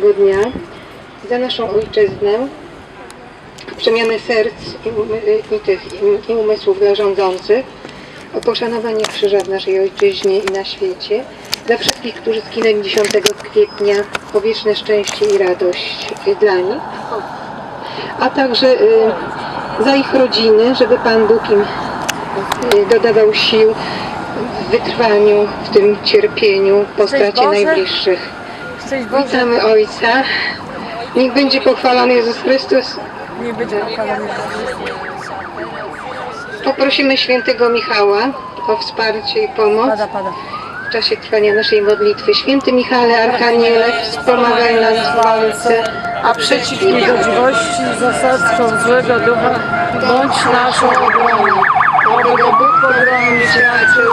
tego dnia za naszą ojczyznę, przemianę serc i, i, tych, i, umysłów dla rządzących, o poszanowanie krzyża w naszej ojczyźnie i na świecie, dla wszystkich, którzy zginęli 10 kwietnia, o wieczne szczęście i radość dla nich, a także y, za ich rodziny, żeby Pan Bóg im y, dodawał sił w wytrwaniu w tym cierpieniu po stracie najbliższych. Szczęść Boże, Witamy Ojca. Niech będzie pochwalony Jezus Chrystus. nie będzie pochwalony. Poprosimy świętego Michała o wsparcie i pomoc Pada, pada. w czasie trwania naszej modlitwy. Święty Michale, Archaniele, wspomagaj nas w walce, A przeciw niegodziwości i zasadzkom złego ducha bądź naszą obroną. Go Bóg pogromić raczył.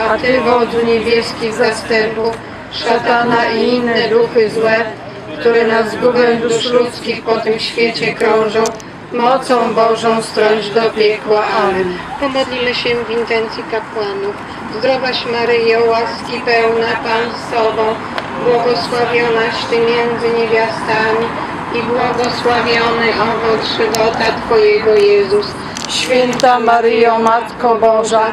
a Ty, wodzu niebieskich zastępów, szatana i inne duchy złe, które na zgubę dusz ludzkich po tym świecie krążą, mocą Bożą strąć do piekła. Amen. Pomodlimy się w intencji kapłanów. Zdrowaś Maryjo, łaski pełna Pan z Tobą, błogosławionaś Ty między niewiastami i błogosławiony owoc żywota Twojego Jezus. Święta Maryjo, Matko Boża,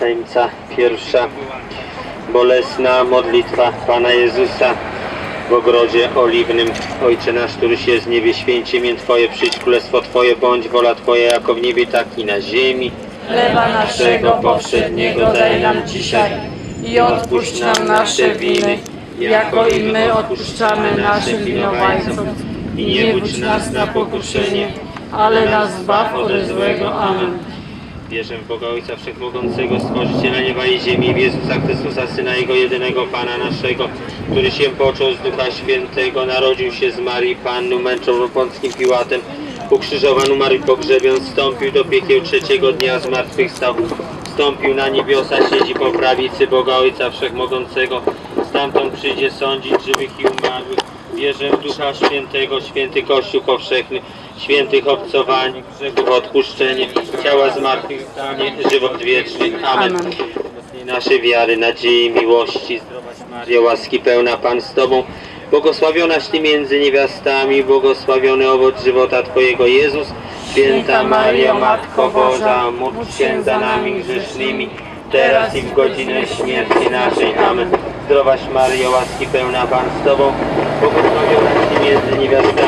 Tajemnica pierwsza, bolesna modlitwa Pana Jezusa w ogrodzie oliwnym. Ojcze nasz, któryś jest w niebie, święcie imię Twoje, przyjdź królestwo Twoje, bądź wola Twoja jako w niebie, tak i na ziemi. Chleba naszego powszedniego daj nam dzisiaj i odpuść nam nasze winy, jako i my odpuszczamy naszym winowajcom. I nie budź nas na pokuszenie, ale nas zbaw ode złego. Amen. Wierzę w Boga Ojca Wszechmogącego, Stworzyciela nieba i ziemi, w Jezusa Chrystusa, Syna Jego jedynego Pana naszego, który się począł z Ducha Świętego, narodził się z Marii Pannu, męczą Pąckim Piłatem, ukrzyżowan, umarł i pogrzebion, wstąpił do piekieł trzeciego dnia, zmartwychwstał, wstąpił na niebiosa, siedzi po prawicy Boga Ojca Wszechmogącego, stamtąd przyjdzie sądzić żywych i umarłych. Wierzę w Ducha Świętego, święty Kościół powszechny, świętych obcowań, grzechów odpuszczenie, ciała zmartwychwstanie, żywot wieczny. Amen. Amen. Naszej wiary, nadziei, miłości, zdrowaś Maryjo, łaski pełna Pan z Tobą, błogosławionaś Ty między niewiastami, błogosławiony owoc żywota Twojego Jezus. Święta Maryjo, Matko Boża, módl się za nami grzesznymi, teraz i w godzinę śmierci naszej. Amen. Zdrowaś Maryjo, łaski pełna Pan z Tobą, błogosławionaś Ty między niewiastami,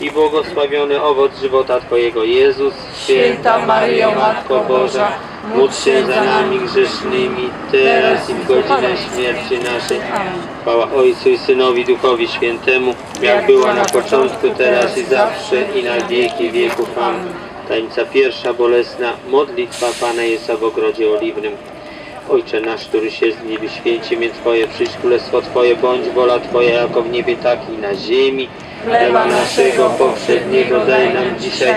i błogosławiony owoc żywota Twojego Jezus. Święta Maryjo, Matko Boża, módl się za nami grzesznymi, teraz i w godzinę śmierci naszej. Chwała Ojcu i Synowi, Duchowi Świętemu, jak była na początku, teraz i zawsze, i na wieki wieków. Amen. Tajemnica pierwsza, bolesna, modlitwa Pana Jezusa w ogrodzie oliwnym. Ojcze nasz, któryś jest w niebie, święcie imię Twoje, przyjdź królestwo Twoje, bądź wola Twoja, jako w niebie, tak i na ziemi. Chleba naszego powszedniego daj nam dzisiaj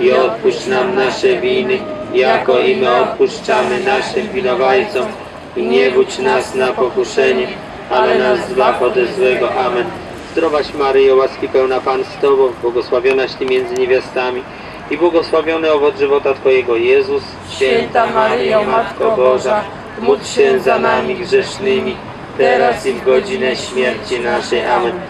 i odpuść nam nasze winy, jako i my odpuszczamy naszym winowajcom. I nie wódź nas na pokuszenie, ale nas zbaw ode złego. Amen. Zdrowaś Maryjo, łaski pełna Pan z Tobą, błogosławionaś Ty między niewiastami i błogosławiony owoc żywota Twojego Jezus. Święta Maryjo, Matko Boża, módl się za nami grzesznymi, teraz i w godzinę śmierci naszej. Amen.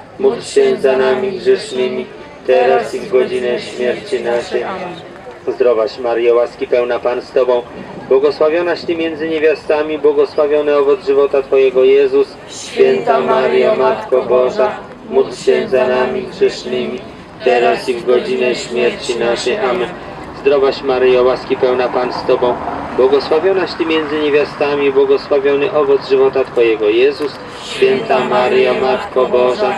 módl się za nami grzesznymi, teraz i w godzinę śmierci naszej. Zdrowaś Maryjo, łaski pełna Pan z Tobą, błogosławionaś Ty między niewiastami, błogosławiony owoc żywota Twojego Jezus. Święta Maryjo, Matko Boża, módl się za nami grzesznymi, teraz i w godzinę śmierci naszej. Amen. Zdrowaś Maryjo, łaski pełna Pan z Tobą, błogosławionaś Ty między niewiastami, błogosławiony owoc żywota Twojego Jezus. Święta Maryjo, Matko Boża,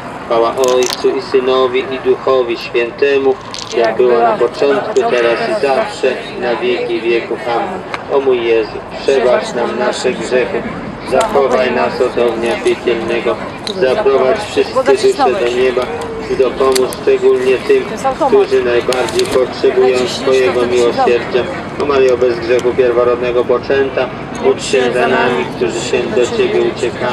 Chwała Ojcu i Synowi i Duchowi Świętemu, jak było na początku, teraz i zawsze, i na wieki wieków. Amen. O mój Jezu, przebacz nam nasze grzechy, zachowaj nas od ognia piekielnego, zaprowadź wszystkie dusze do nieba i dopomóż szczególnie tym, którzy najbardziej potrzebują Twojego miłosierdzia. O Mario bez grzechu pierworodnego poczęta, módl się za nami, którzy się do Ciebie uciekamy.